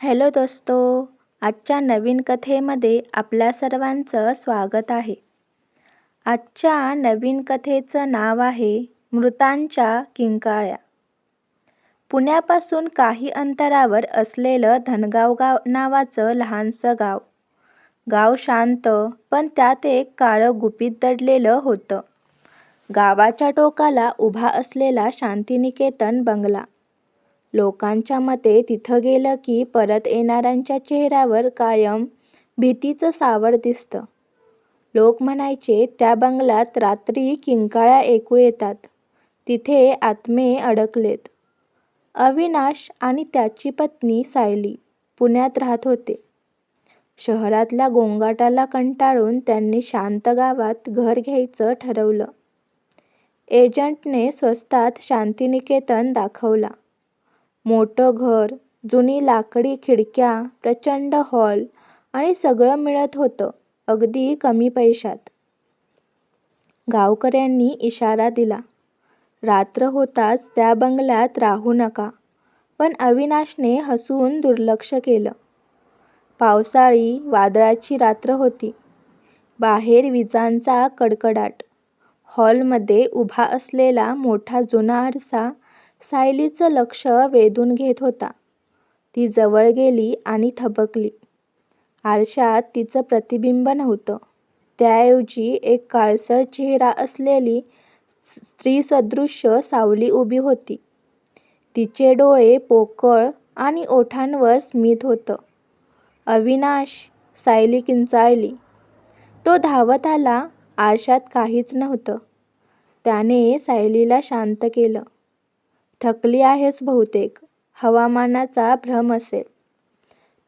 Hello दोस्तो आजच्या नवीन कथेमध्ये आपल्या सर्वांचं स्वागत आहे. आजच्या नवीन कथेचं नाव आहे मृतांच्या किंकाळ्या. पुण्यापासून काही अंतरावर असलेलं धनगाव गाव नावाचं लहानसं गाव. गाव शांत पण त्यात एक काळं गुपित दडलेलं होतं. गावाच्या टोकाला उभा असलेला शांतिनिकेतन बंगला. लोकांच्या मते तिथं गेलं की परत येणाऱ्यांच्या चेहऱ्यावर कायम भीतीचं सावट दिसतं. लोक म्हणायचे त्या बंगल्यात रात्री किंकाळ्या ऐकू येतात. तिथे आत्मे अडकलेत. अविनाश आणि त्याची पत्नी सायली पुण्यात राहत होते. शहरातल्या गोंगाटाला कंटाळून त्यांनी शांत गावात घर घ्यायचं ठरवलं. एजंटने स्वस्तात शांतिनिकेतन दाखवला. मोठं घर, जुनी लाकडी खिडक्या, प्रचंड हॉल आणि सगळं मिळत होतं अगदी कमी पैशात. गावकऱ्यांनी इशारा दिला. रात्र होताच त्या बंगल्यात राहू नका, पण अविनाशने हसून दुर्लक्ष केलं. पावसाळी, वादळाची रात्र होती. बाहेर विजांचा कडकडाट. हॉलमध्ये उभा असलेला मोठा जुना आरसा सायलीचं लक्ष वेधून घेत होता. ती जवळ गेली आणि थबकली. आरशात तिचं प्रतिबिंब नव्हतं. त्याऐवजी एक काळसर चेहरा असलेली स्त्रीसदृश्य सावली उभी होती. तिचे डोळे पोकळ आणि ओठांवर स्मित होतं. अविनाश! सायली किंचाळली. तो धावत आला. आरशात काहीच नव्हतं. त्याने सायलीला शांत केलं. थकली आहेस बहुतेक. हवामानाचा भ्रम असेल.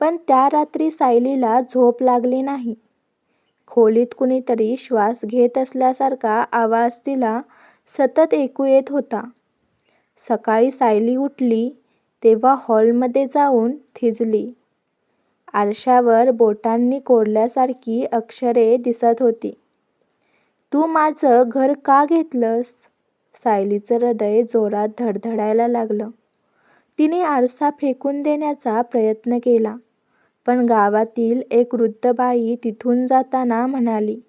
पण त्या रात्री सायलीला झोप लागली नाही. खोलीत कुणीतरी श्वास घेत असल्यासारखा आवाज तिला सतत ऐकू येत होता. सकाळी सायली उठली तेव्हा हॉलमध्ये जाऊन थिजली. आरशावर बोटांनी कोरल्यासारखी अक्षरे दिसत होती. तू माझं घर का घेतलंस? सायलीचं हृदय जोरात धडधडायला लागलं. तिने आरसा फेकून देण्याचा प्रयत्न केला. पण गावातील एक वृद्ध बाई तिथून जाताना म्हणाली.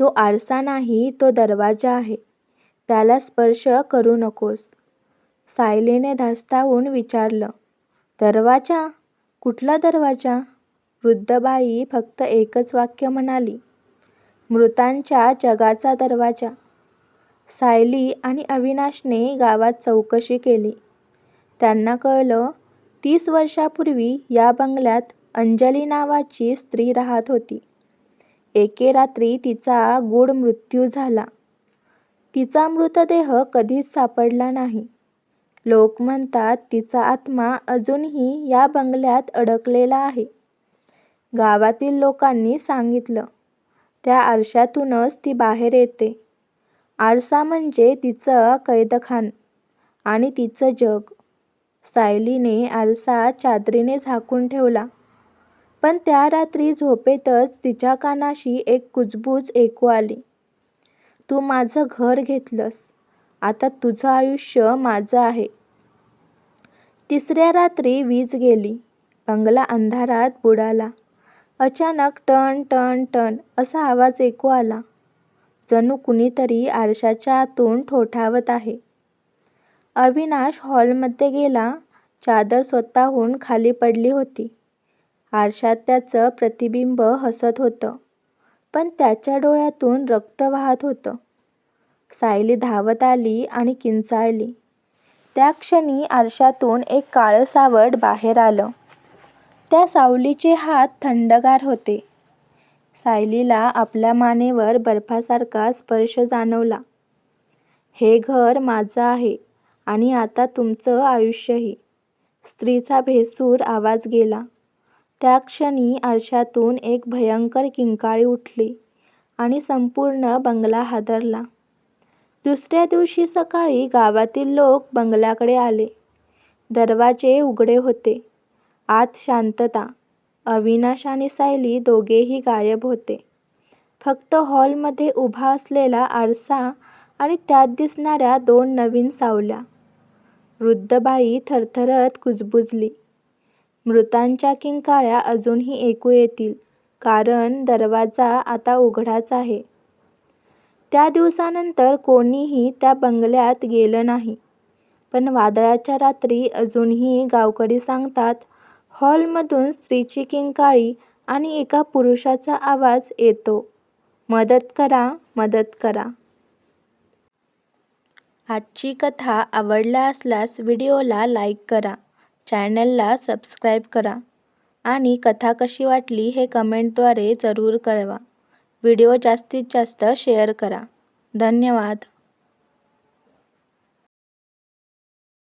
तो आरसा नाही तो दरवाजा आहे. त्याला स्पर्श करू नकोस. सायलीने धास्तावून विचारलं. दरवाजा? कुठला दरवाजा? वृद्ध बाई फक्त एकच वाक्य म्हणाली. मृतांच्या जगाचा दरवाजा. सायली आणि अविनाशने गावात चौकशी केली. त्यांना कळलं तीस वर्षापूर्वी या बंगल्यात अंजली नावाची स्त्री राहत होती. एके रात्री तिचा गूढ मृत्यू झाला. तिचा मृतदेह कधीच सापडला नाही. लोक म्हणतात तिचा आत्मा अजूनही या बंगल्यात अडकलेला आहे. गावातील लोकांनी सांगितलं. त्या आरशातूनच ती बाहेर येते. आरसा म्हणजे तिचं कैदखान आणि तिचं जग. सायलीने आरसा चादरीने झाकून ठेवला. पण त्या रात्री झोपेतच तिच्या कानाशी एक कुजबूज ऐकू आली. तू माझं घर घेतलंस. आता तुझं आयुष्य माझं आहे. तिसऱ्या रात्री वीज गेली. बंगला अंधारात बुडाला. अचानक टन टन टन असा आवाज ऐकू आला. जणू कुणीतरी आरशाच्या आतून ठोठावत आहे. अविनाश हॉलमध्ये गेला. चादर स्वतःहून खाली पडली होती. आरशात त्याचं प्रतिबिंब हसत होतं. पण त्याच्या डोळ्यातून रक्त वाहत होतं. सायली धावत आली आणि किंचाळली. त्या क्षणी आरशातून एक काळं सावट बाहेर आलं. त्या सावलीचे हात थंडगार होते. सायलीला आपल्या मानेवर बर्फासारखा स्पर्श जाणवला. हे घर माझं आहे आणि आता तुमचं आयुष्यही. स्त्रीचा भेसूर आवाज गेला. त्या क्षणी आरशातून एक भयंकर किंकाळी उठली आणि संपूर्ण बंगला हादरला. दुसऱ्या दिवशी सकाळी गावातील लोक बंगल्याकडे आले. दरवाजे उघडे होते. आत शांतता. अविनाश आणि सायली दोघेही गायब होते. फक्त हॉलमध्ये उभा असलेला आरसा आणि त्यात दिसणाऱ्या दोन नवीन सावल्या. वृद्ध बाई थरथरत कुजबुजली. मृतांच्या किंकाळ्या अजूनही ऐकू येतील कारण दरवाजा आता उघडाच आहे. त्या दिवसानंतर कोणीही त्या बंगल्यात गेलं नाही. पण वादळाच्या रात्री अजूनही गावकरी सांगतात हॉलमधून स्त्रीची किंकाळी आणि एका पुरुषाचा आवाज येतो, मदत करा, मदत करा. आजची कथा आवडला असल्यास व्हिडिओला लाईक करा, चॅनलला सबस्क्राईब करा आणि कथा कशी वाटली हे कमेंटद्वारे जरूर कळवा. व्हिडिओ जास्तीत जास्त शेअर करा. धन्यवाद.